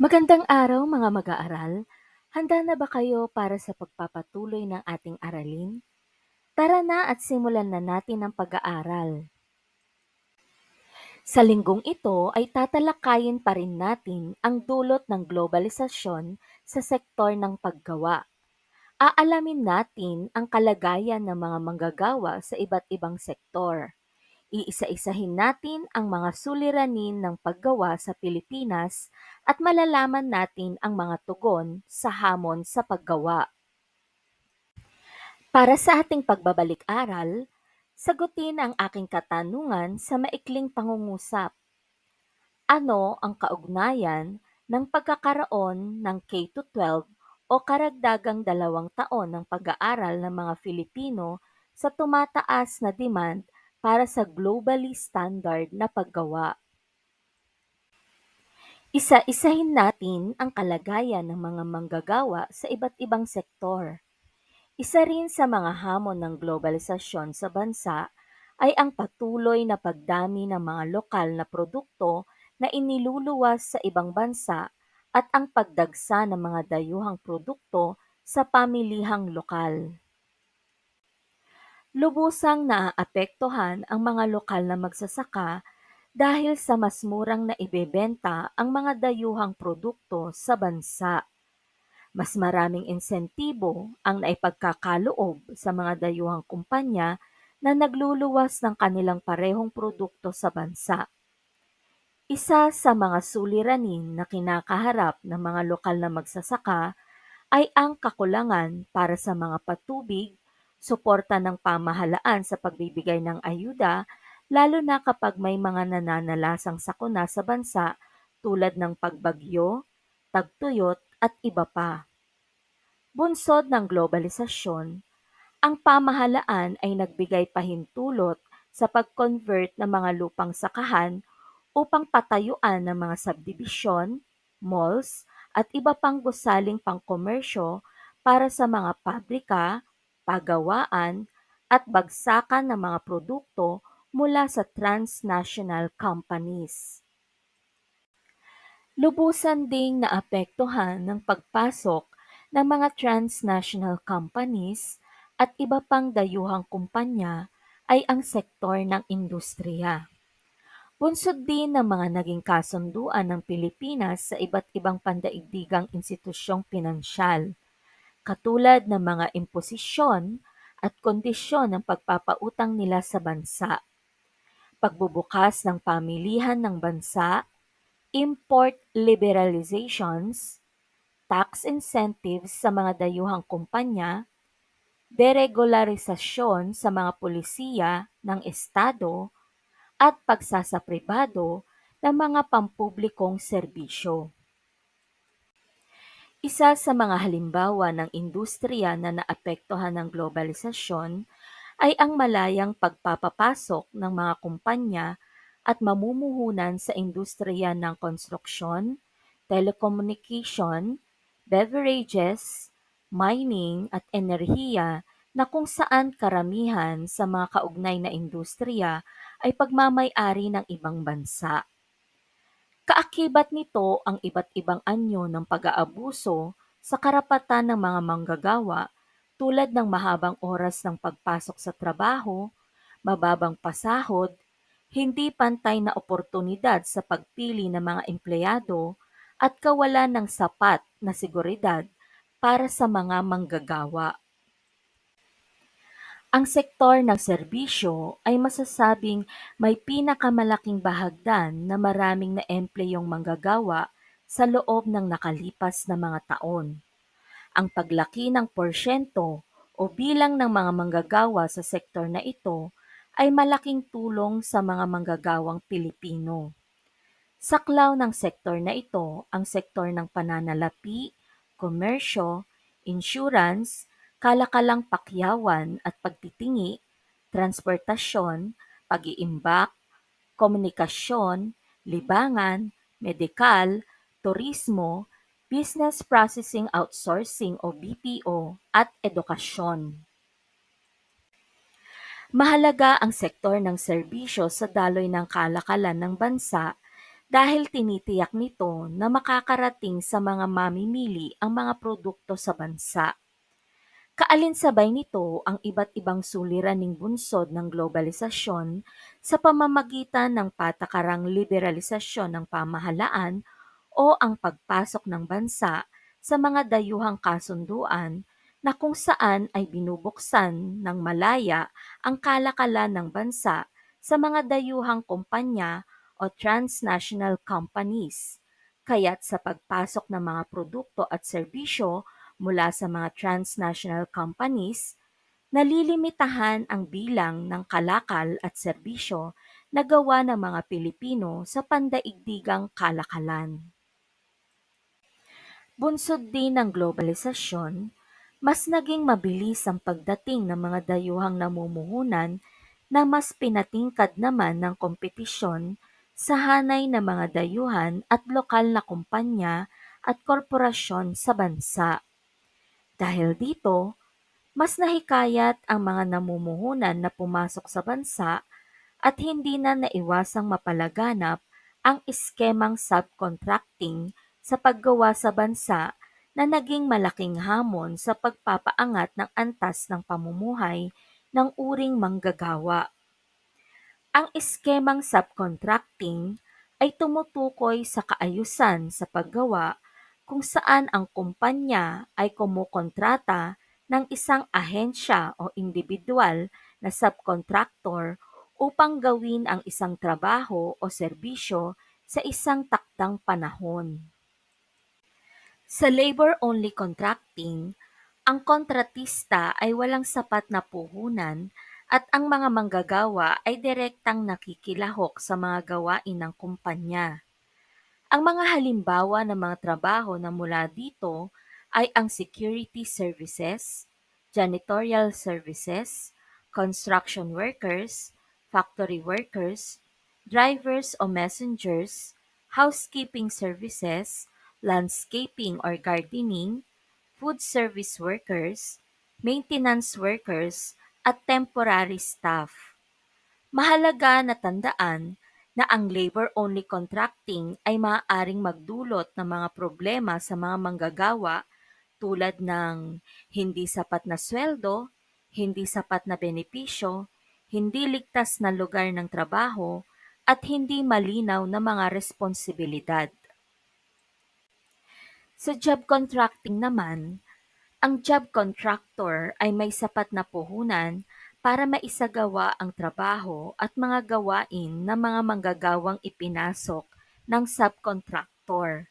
Magandang araw mga mag-aaral. Handa na ba kayo para sa pagpapatuloy ng ating aralin? Tara na at simulan na natin ang pag-aaral. Sa linggong ito ay tatalakayin pa rin natin ang dulot ng globalisasyon sa sektor ng paggawa. Aalamin natin ang kalagayan ng mga manggagawa sa iba't ibang sektor. Iisa-isahin natin ang mga suliranin ng paggawa sa Pilipinas at malalaman natin ang mga tugon sa hamon sa paggawa. Para sa ating pagbabalik-aral, sagutin ang aking katanungan sa maikling pangungusap. Ano ang kaugnayan ng pagkakaroon ng K-12 o karagdagang dalawang taon ng pag-aaral ng mga Filipino sa tumataas na demand para sa globally standard na paggawa? Isa-isahin natin ang kalagayan ng mga manggagawa sa iba't ibang sektor. Isa rin sa mga hamon ng globalisasyon sa bansa ay ang patuloy na pagdami ng mga lokal na produkto na iniluluwas sa ibang bansa at ang pagdagsa ng mga dayuhang produkto sa pamilihang lokal. Lubusang naaapektuhan ang mga lokal na magsasaka dahil sa mas murang na ibebenta ang mga dayuhang produkto sa bansa. Mas maraming insentibo ang naipagkakaloob sa mga dayuhang kumpanya na nagluluwas ng kanilang parehong produkto sa bansa. Isa sa mga suliranin na kinakaharap ng mga lokal na magsasaka ay ang kakulangan para sa mga patubig, suporta ng pamahalaan sa pagbibigay ng ayuda, lalo na kapag may mga nananalasang sakuna sa bansa tulad ng pagbagyo, tagtuyot at iba pa. Bunsod ng globalisasyon, ang pamahalaan ay nagbigay pahintulot sa pag-convert ng mga lupang sakahan upang patayuan ng mga subdivision, malls, at iba pang gusaling pangkomersyo para sa mga pabrika, pagawaan, at bagsakan ng mga produkto mula sa transnational companies. Lubusan ding naapektuhan ng pagpasok ng mga transnational companies at iba pang dayuhang kumpanya ay ang sektor ng industriya. Bunsod din ng mga naging kasunduan ng Pilipinas sa iba't ibang pandaigdigang institusyong pinansyal, katulad ng mga imposisyon at kondisyon ng pagpapautang nila sa bansa, pagbubukas ng pamilihan ng bansa, import liberalizations, tax incentives sa mga dayuhang kumpanya, deregularisasyon sa mga pulisiya ng Estado, at pagsasapribado ng mga pampublikong serbisyo. Isa sa mga halimbawa ng industriya na naapektuhan ng globalisasyon ay ang malayang pagpapapasok ng mga kumpanya at mamumuhunan sa industriya ng konstruksyon, telecommunication, beverages, mining at enerhiya na kung saan karamihan sa mga kaugnay na industriya ay pagmamay-ari ng ibang bansa. Kaakibat nito ang iba't ibang anyo ng pag-aabuso sa karapatan ng mga manggagawa tulad ng mahabang oras ng pagpasok sa trabaho, mababang pasahod, hindi pantay na oportunidad sa pagpili ng mga empleyado at kawalan ng sapat na seguridad para sa mga manggagawa. Ang sektor ng serbisyo ay masasabing may pinakamalaking bahagdan na maraming naempleyong manggagawa sa loob ng nakalipas na mga taon. Ang paglaki ng porsyento o bilang ng mga manggagawa sa sektor na ito ay malaking tulong sa mga manggagawang Pilipino. Saklaw ng sektor na ito ang sektor ng pananalapi, komersyo, insurance, kalakalang pakyawan at pagtitingi, transportasyon, pag-iimbak, komunikasyon, libangan, medikal, turismo, business processing outsourcing o BPO at edukasyon. Mahalaga ang sektor ng serbisyo sa daloy ng kalakalan ng bansa dahil tinitiyak nito na makakarating sa mga mamimili ang mga produkto sa bansa. Kaalinsabay nito ang iba't ibang suliraning bunsod ng globalisasyon sa pamamagitan ng patakarang liberalisasyon ng pamahalaan o ang pagpasok ng bansa sa mga dayuhang kasunduan na kung saan ay binubuksan ng malaya ang kalakalan ng bansa sa mga dayuhang kumpanya o transnational companies, kaya't sa pagpasok ng mga produkto at serbisyo mula sa mga transnational companies, nalilimitahan ang bilang ng kalakal at serbisyo na gawa ng mga Pilipino sa pandaigdigang kalakalan. Bunsod din ng globalisasyon, mas naging mabilis ang pagdating ng mga dayuhang namumuhunan na mas pinatingkad naman ng kompetisyon sa hanay ng mga dayuhan at lokal na kumpanya at korporasyon sa bansa. Dahil dito, mas nahikayat ang mga namumuhunan na pumasok sa bansa at hindi na naiwasang mapalaganap ang eskemang subcontracting sa paggawa sa bansa na naging malaking hamon sa pagpapaangat ng antas ng pamumuhay ng uring manggagawa. Ang eskemang subcontracting ay tumutukoy sa kaayusan sa paggawa kung saan ang kumpanya ay kumukontrata ng isang ahensya o individual na subcontractor upang gawin ang isang trabaho o serbisyo sa isang takdang panahon. Sa labor-only contracting, ang kontratista ay walang sapat na puhunan at ang mga manggagawa ay direktang nakikilahok sa mga gawain ng kumpanya. Ang mga halimbawa ng mga trabaho na mula dito ay ang security services, janitorial services, construction workers, factory workers, drivers o messengers, housekeeping services, landscaping or gardening, food service workers, maintenance workers, at temporary staff. Mahalaga na tandaan na ang labor-only contracting ay maaaring magdulot ng mga problema sa mga manggagawa tulad ng hindi sapat na sweldo, hindi sapat na benepisyo, hindi ligtas na lugar ng trabaho, at hindi malinaw na mga responsibilidad. Sa job contracting naman, ang job contractor ay may sapat na puhunan para maisagawa ang trabaho at mga gawain ng mga manggagawang ipinasok ng subcontractor.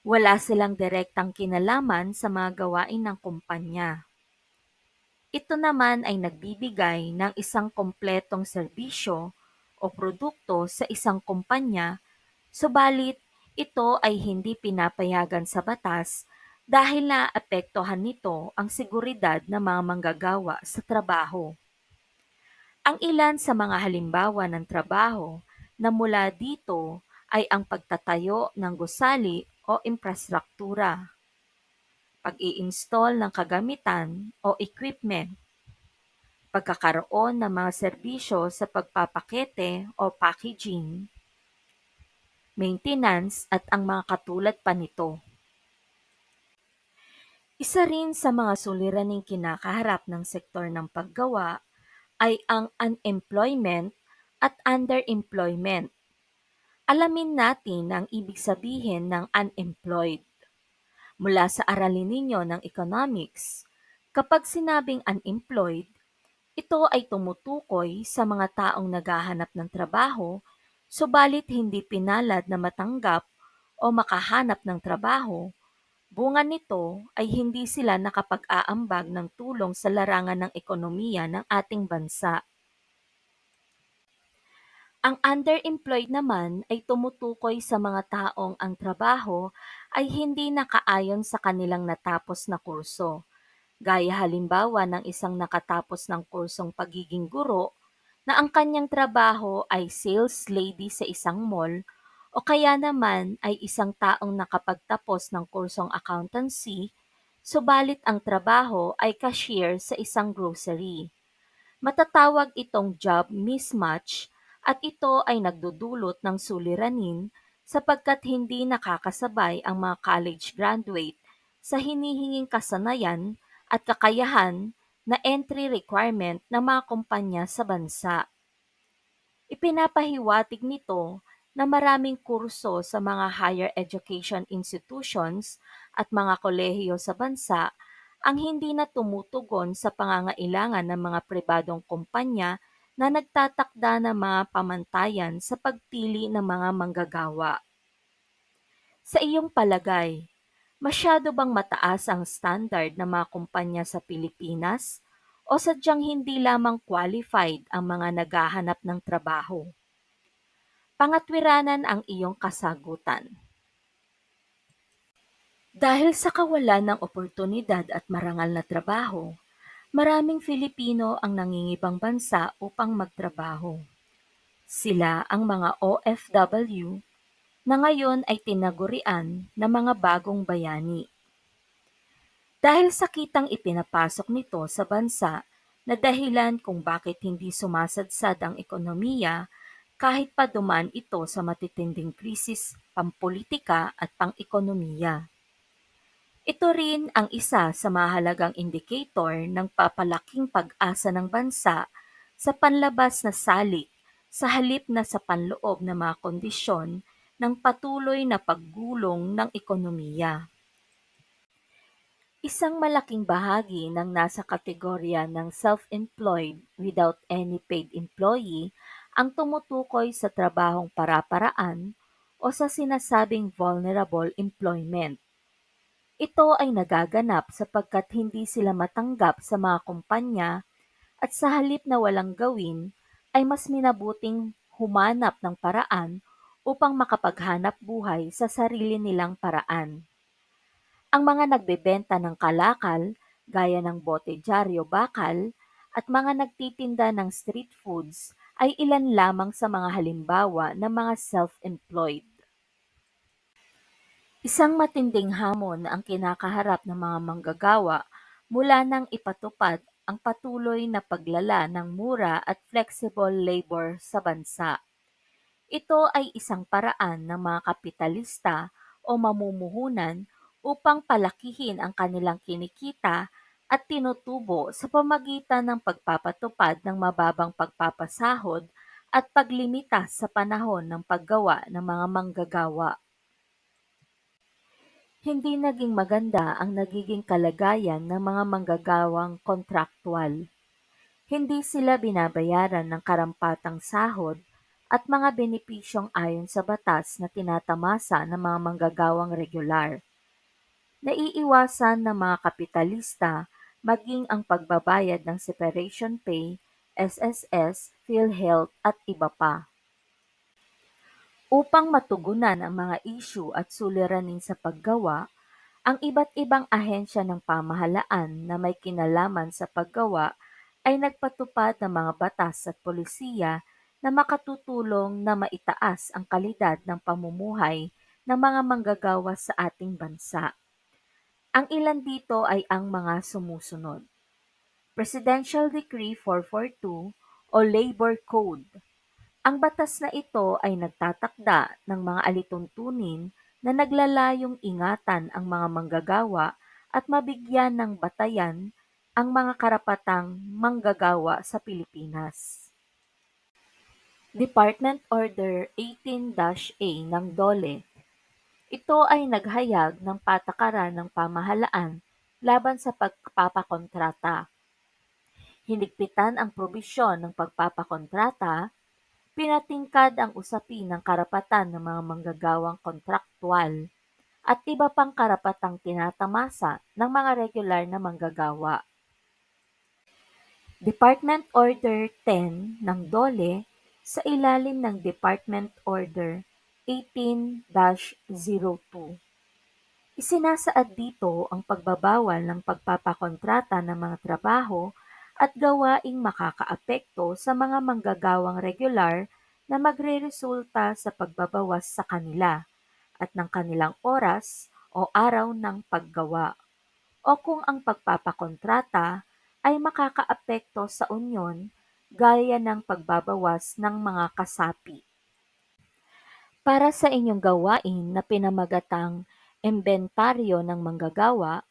Wala silang direktang kinalaman sa mga gawain ng kumpanya. Ito naman ay nagbibigay ng isang kompletong serbisyo o produkto sa isang kumpanya, subalit ito ay hindi pinapayagan sa batas dahil naapektuhan nito ang seguridad ng mga manggagawa sa trabaho. Ang ilan sa mga halimbawa ng trabaho na mula dito ay ang pagtatayo ng gusali o infrastruktura, pag-i-install ng kagamitan o equipment, pagkakaroon ng mga serbisyo sa pagpapakete o packaging, maintenance at ang mga katulad pa nito. Isa rin sa mga suliraning kinakaharap ng sektor ng paggawa ay ang unemployment at underemployment. Alamin natin ang ibig sabihin ng unemployed. Mula sa aralin ninyo ng economics, kapag sinabing unemployed, ito ay tumutukoy sa mga taong naghahanap ng trabaho Subalit hindi pinalad na matanggap o makahanap ng trabaho, bunga nito ay hindi sila nakapag-aambag ng tulong sa larangan ng ekonomiya ng ating bansa. Ang underemployed naman ay tumutukoy sa mga taong ang trabaho ay hindi nakaayon sa kanilang natapos na kurso, gaya halimbawa ng isang nakatapos ng kursong pagiging guro na ang kanyang trabaho ay sales lady sa isang mall o kaya naman ay isang taong nakapagtapos ng kursong accountancy, subalit ang trabaho ay cashier sa isang grocery. Matatawag itong job mismatch at ito ay nagdudulot ng suliranin sapagkat hindi nakakasabay ang mga college graduate sa hinihinging kasanayan at kakayahan na entry requirement ng mga kumpanya sa bansa. Ipinapahiwatig nito na maraming kurso sa mga higher education institutions at mga kolehiyo sa bansa ang hindi na tumutugon sa pangangailangan ng mga pribadong kumpanya na nagtatakda ng mga pamantayan sa pagpili ng mga manggagawa. Sa iyong palagay, masyado bang mataas ang standard ng mga kumpanya sa Pilipinas o sadyang hindi lamang qualified ang mga naghahanap ng trabaho? Pangatwiranan ang iyong kasagutan. Dahil sa kawalan ng oportunidad at marangal na trabaho, maraming Filipino ang nangingibang bansa upang magtrabaho. Sila ang mga OFW na ngayon ay tinagurian na mga bagong bayani. Dahil sa kitang ipinapasok nito sa bansa na dahilan kung bakit hindi sumasadsad ang ekonomiya kahit pa dumaan ito sa matitinding krisis pampolitika at pang-ekonomiya. Ito rin ang isa sa mahalagang indikator ng papalaking pag-asa ng bansa sa panlabas na salik sa halip na sa panloob na mga kondisyon ng patuloy na paggulong ng ekonomiya. Isang malaking bahagi ng nasa kategorya ng self-employed without any paid employee ang tumutukoy sa trabahong para-paraan o sa sinasabing vulnerable employment. Ito ay nagaganap sapagkat hindi sila matanggap sa mga kumpanya at sa halip na walang gawin ay mas minabuting humanap ng paraan upang makapaghanap buhay sa sarili nilang paraan. Ang mga nagbebenta ng kalakal gaya ng bote dyaryo bakal at mga nagtitinda ng street foods ay ilan lamang sa mga halimbawa ng mga self-employed. Isang matinding hamon ang kinakaharap ng mga manggagawa mula nang ipatupad ang patuloy na paglala ng mura at flexible labor sa bansa. Ito ay isang paraan ng mga kapitalista o mamumuhunan upang palakihin ang kanilang kinikita at tinutubo sa pamagitan ng pagpapatupad ng mababang pagpapasahod at paglimita sa panahon ng paggawa ng mga manggagawa. Hindi naging maganda ang nagiging kalagayan ng mga manggagawang kontraktwal. Hindi sila binabayaran ng karampatang sahod at mga benepisyong ayon sa batas na tinatamasa ng mga manggagawang regular. Naiiwasan ng mga kapitalista maging ang pagbabayad ng separation pay, SSS, PhilHealth at iba pa. Upang matugunan ang mga isyu at suliranin sa paggawa, ang iba't ibang ahensya ng pamahalaan na may kinalaman sa paggawa ay nagpatupad ng mga batas at polisiya na makatutulong na maitaas ang kalidad ng pamumuhay ng mga manggagawa sa ating bansa. Ang ilan dito ay ang mga sumusunod. Presidential Decree 442 o Labor Code ang batas na ito ay nagtatakda ng mga alituntunin na naglalayong ingatan ang mga manggagawa at mabigyan ng batayan ang mga karapatang manggagawa sa Pilipinas. Department Order 18-A ng DOLE Ito ay naghayag ng patakaran ng pamahalaan laban sa pagpapakontrata. Hinigpitan ang probisyon ng pagpapakontrata Pinatingkad ang usapin ng karapatan ng mga manggagawang kontraktwal at iba pang karapatang tinatamasa ng mga regular na manggagawa. Department Order 10 ng DOLE sa ilalim ng Department Order 18-02. Isinasaad dito ang pagbabawal ng pagpapakontrata ng mga trabaho at gawaing makakaapekto sa mga manggagawang regular na magreresulta sa pagbabawas sa kanila at ng kanilang oras o araw ng paggawa o kung ang pagpapakontrata ay makakaapekto sa unyon gaya ng pagbabawas ng mga kasapi. Para sa inyong gawain na pinamagatang imbentaryo ng manggagawa,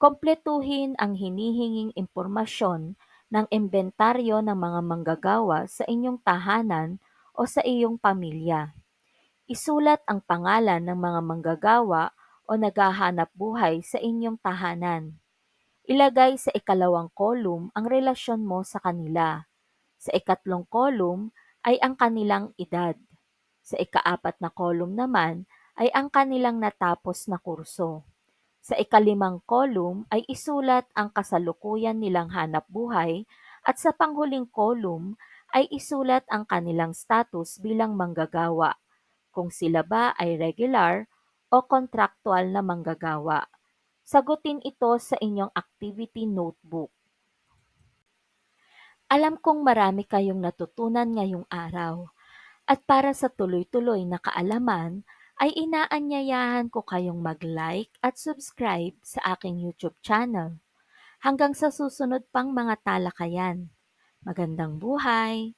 kumpletuhin ang hinihinging impormasyon ng imbentaryo ng mga manggagawa sa inyong tahanan o sa iyong pamilya. Isulat ang pangalan ng mga manggagawa o naghahanap buhay sa inyong tahanan. Ilagay sa ikalawang kolum ang relasyon mo sa kanila. Sa ikatlong kolum ay ang kanilang edad. Sa ikaapat na kolum naman ay ang kanilang natapos na kurso. Sa ikalimang kolum ay isulat ang kasalukuyan nilang hanap buhay at sa panghuling kolum ay isulat ang kanilang status bilang manggagawa, kung sila ba ay regular o kontraktual na manggagawa. Sagutin ito sa inyong activity notebook. Alam kong marami kayong natutunan ngayong araw. At para sa tuloy-tuloy na kaalaman, ay inaanyayahan ko kayong mag-like at subscribe sa aking YouTube channel. Hanggang sa susunod pang mga talakayan. Magandang buhay!